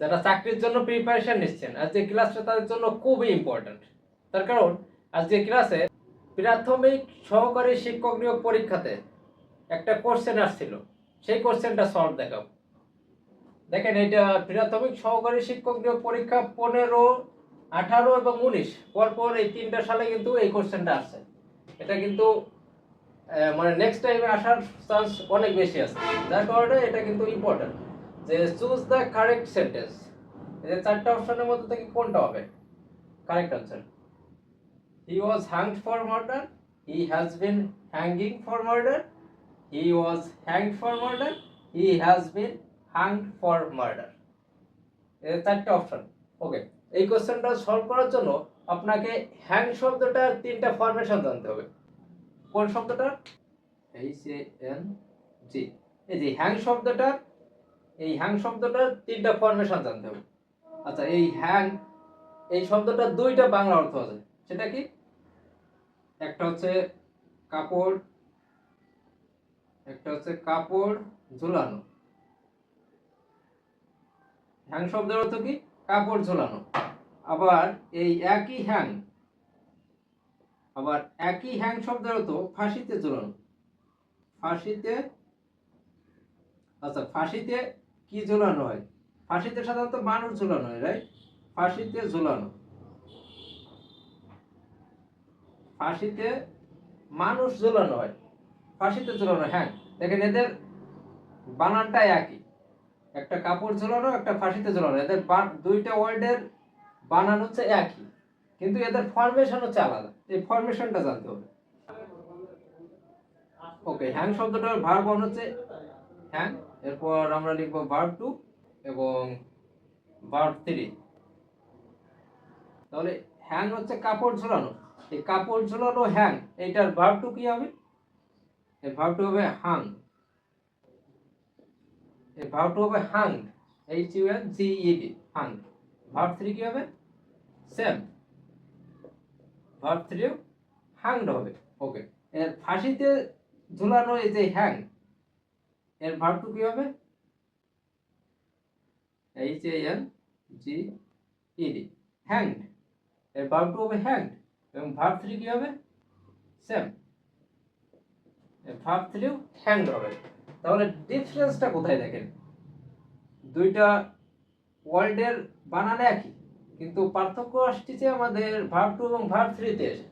যারা চাকরির জন্য প্রিপারেশন নিচ্ছেন আজকে ক্লাসটা তাদের জন্য খুবই ইম্পর্ট্যান্ট তার কারণ, আজকে ক্লাসে প্রাথমিক সহকারী শিক্ষক নিয়োগ পরীক্ষাতে একটা কোশ্চেন আসছিল। সেই কোশ্চেনটা সলভ দেখাবো। দেখেন এটা প্রাথমিক সহকারী শিক্ষক নিয়োগ পরীক্ষা পনেরো, আঠারো এবং উনিশ। পরপর এই তিনটা সালে কিন্তু এই কোশ্চেনটা আসছে। এটা কিন্তু মানে নেক্সট টাইমে আসার চান্স অনেক বেশি আছে। যার কারণে এটা কিন্তু ইম্পর্টেন্ট যে চুজ দ্য কারেক্ট সেন্টেন্স এই চারটা অপশনের মধ্যে থেকে কোনটা হবে? Correct answer he was hanged for murder he has been hanging for murder he was hanged for murder he has been hanged for murder এই চারটা অপশন ওকে এই কোশ্চেনটা সলভ করার জন্য আপনাকে হ্যাং শব্দটার তিনটা ফরমেশন জানতে হবে। কোন শব্দটা? এইচ এ এন জি এই যে হ্যাং শব্দটা এই হ্যাং শব্দটার তিনটা ফরমেশন জানতে হবে। আচ্ছা এই হ্যাং এই শব্দটার দুইটা বাংলা অর্থ আছে। সেটা কি? একটা হচ্ছে কাপড়, একটা হচ্ছে কাপড় ঝোলানো। হ্যাং শব্দের অর্থ কি? কাপড় ঝোলানো। আবার এই একই হ্যাং আবার একই হ্যাং শব্দের অর্থ ফাঁসিতে ঝোলানো। ফাঁসিতে আচ্ছা ফাঁসিতে কি ঝোলানো হয়? ফাঁসিতে সাধারণত মানুষ ঝোলানো হয় রাইট ফাঁসিতে ঝোলানো। ফাঁসিতে মানুষ ঝোলানো হয়। ফাঁসিতে ঝোলানো হ্যাঁ দেখেন, এদের বানানটা একই। একটা কাপড় ঝোলানো, একটা ফাঁসিতে ঝোলানো। এদের দুইটা ওয়ার্ডের বানান হচ্ছে একই। কিন্তু এদের ফরমেশন হচ্ছে আলাদা। এই ফরমেশনটা জানতে হবে। ওকে হ্যাং শব্দটার ভার বর্ণ হচ্ছে হ্যাং। এরপর আমরা লিখব ভার্ব টু এবং ভার্ব থ্রি তাহলে হ্যাং হচ্ছে কাপড় ঝোলানো। এই কাপড় ঝোলানো হ্যাং এইটার ভার্ব টু কি হবে? এই ভার্ব টু হবে হাং এই ভার্ব টু হবে hung H U N G D hung verb three কি হবে? সেম ভার্ব থ্রিও হাংড হবে। ওকে এর ফাঁসিতে ঝুলানো এই যে হ্যাং এর ভার্ব টু কি হবে? H A N G E D hanged এর ভার্ব টু হবে হ্যাংড এবং ভার্ব থ্রি কি হবে? সেম ভার্ব থ্রিও হ্যাংড হবে। তাহলে ডিফারেন্সটা কোথায় দেখেন? দুইটা ওয়ার্ল্ডের বানান একই, কিন্তু পার্থক্য আসছে আমাদের ভার্ব টু এবং ভার্ব থ্রিতে এসে।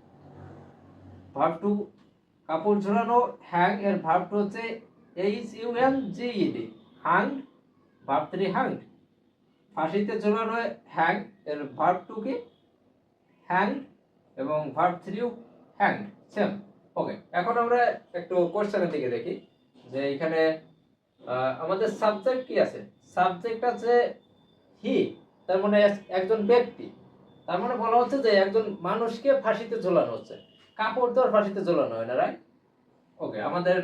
ভার্ব টু কাপড় ঝোলানো হ্যাং এর ভার্ব টু হচ্ছে H U N G E D hung verb three hung ফাঁসিতে ঝোলানো হ্যাং এর ভার্ব টু কি? হ্যাং এবং ভার্ব থ্রিও হ্যাং সেম ওকে এখন আমরা একটু কোশ্চেনের দিকে দেখি, যে এখানে আমাদের সাবজেক্ট কি আছে? সাবজেক্ট আছে হি তার মানে এক- একজন ব্যক্তি। তার মানে বলা হচ্ছে যে একজন মানুষকে ফাঁসিতে ঝোলানো হচ্ছে। কাপড় তো আর ফাঁসিতে ঝোলানো হয় না রাইট ওকে আমাদের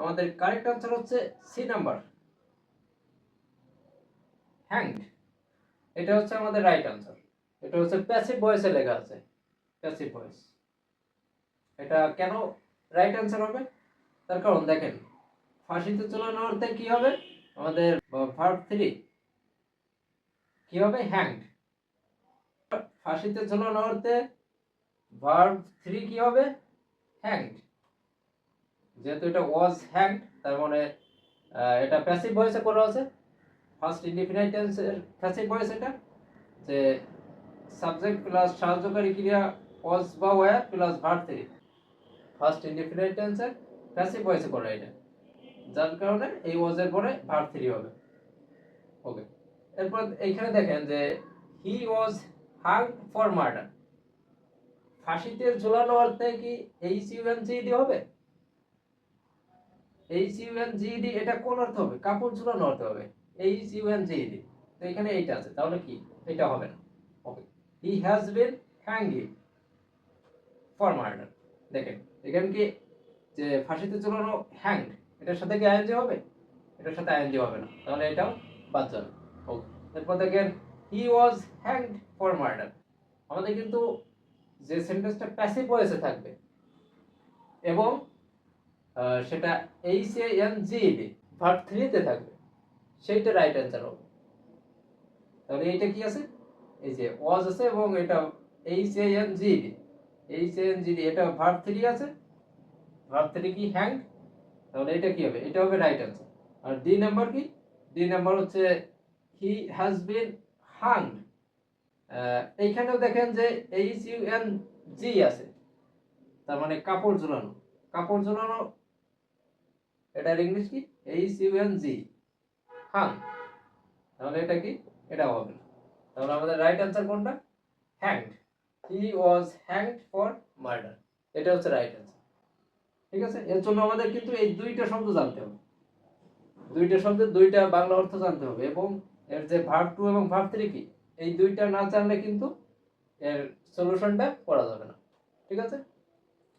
আমাদের কারেক্ট আনসার হচ্ছে সি নাম্বার হ্যাংড এটা হচ্ছে আমাদের রাইট আনসার এটা হচ্ছে প্যাসিভ ভয়েসে লেখা আছে। প্যাসিভ ভয়েস এটা কেন রাইট আনসার হবে? তার কারণ দেখেন, ফাঁসিতে ঝোলানো অর্থে কি হবে? আমাদের ভার্ব থ্রি কি হবে? হ্যাংড ফাঁসিতে ঝোলানো অর্থে ভার্ব থ্রি কি হবে? হ্যাংড যেহেতু এটা ওয়াজ হ্যাংড তার মানে এটা প্যাসিভ ভয়েসে করা আছে ফার্স্ট ইনডিফিনাইট টেন্সের প্যাসিভ ভয়েস এটা, যে সাবজেক্ট প্লাস সাহায্যকারী ক্রিয়া ওয়াজ বা were plus verb three first indefinite টেন্সের প্যাসিভ ভয়েসে করা এটা। যার কারণে এই ওয়াজের পরে ভার্ব থ্রি হবে। ওকে এরপর এইখানে দেখেন যে হি ওয়াজ হাং ফর মার্ডার ফাঁসিতে ঝোলানো অর্থে কি H U N G D হবে? H U N G D এটা কোন অর্থ হবে? কাপড় ঝোলানো অর্থ হবে। এইচ ইউএন জিডি তো এখানে এইটা আছে, তাহলে কি? এটা হবে না। Okay he has been hanging for murder দেখেন, এখানে কি যে ফাঁসিতে ঝোলানো হ্যাংড এটার সাথে কি আইএনজি হবে? এটার সাথে আইএনজি হবে না। তাহলে এটাও বাদ যাবে। ওকে এরপর দেখেন he was hanged for murder আমাদের কিন্তু যে সেন্টেন্সটা প্যাসিভ ভয়েসে থাকবে, এবং সেটা H A N G D verb থ্রিতে থাকবে। সেইটা রাইট অ্যান্সার হবে। তাহলে এইটা কি আছে? এই যে ওয়াজ আছে এবং এটা H A N G D H A N G D এটা ভার্ব থ্রি আছে। ভার্ব থ্রি কি? হ্যাং তাহলে এটা কি হবে? এটা হবে রাইট আনসার আর ডি নাম্বার কি? ডি নাম্বার হচ্ছে হি হ্যাজ বিন হাংড এইখানেও দেখেন যে এইচ ইউ এন জি আছে। তার মানে কাপড় ঝোলানো। কাপড় ঝোলানো এটার ইংলিশ কি? এইচ ইউ এন জি হাং তাহলে এটা কি? এটা হবে তাহলে আমাদের রাইট আনসার কোনটা? Hanged he was hanged for murder এটা হচ্ছে রাইট আনসার ঠিক আছে? এর জন্য আমাদের কিন্তু এই দুইটা শব্দ জানতে হবে। দুইটা শব্দের দুইটা বাংলা অর্থ জানতে হবে এবং এর যে ভার্ব টু এবং ভার্ব থ্রি কি? এই দুইটা না জানলে কিন্তু এর সলিউশনটা করা যাবে না। ঠিক আছে?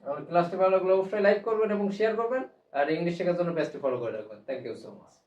আমার ক্লাসটি ভালো লাগলে অবশ্যই লাইক করবেন এবং শেয়ার করবেন। আর ইংলিশ শেখার জন্য বেস্টে ফলো করে রাখবেন। Thank you so much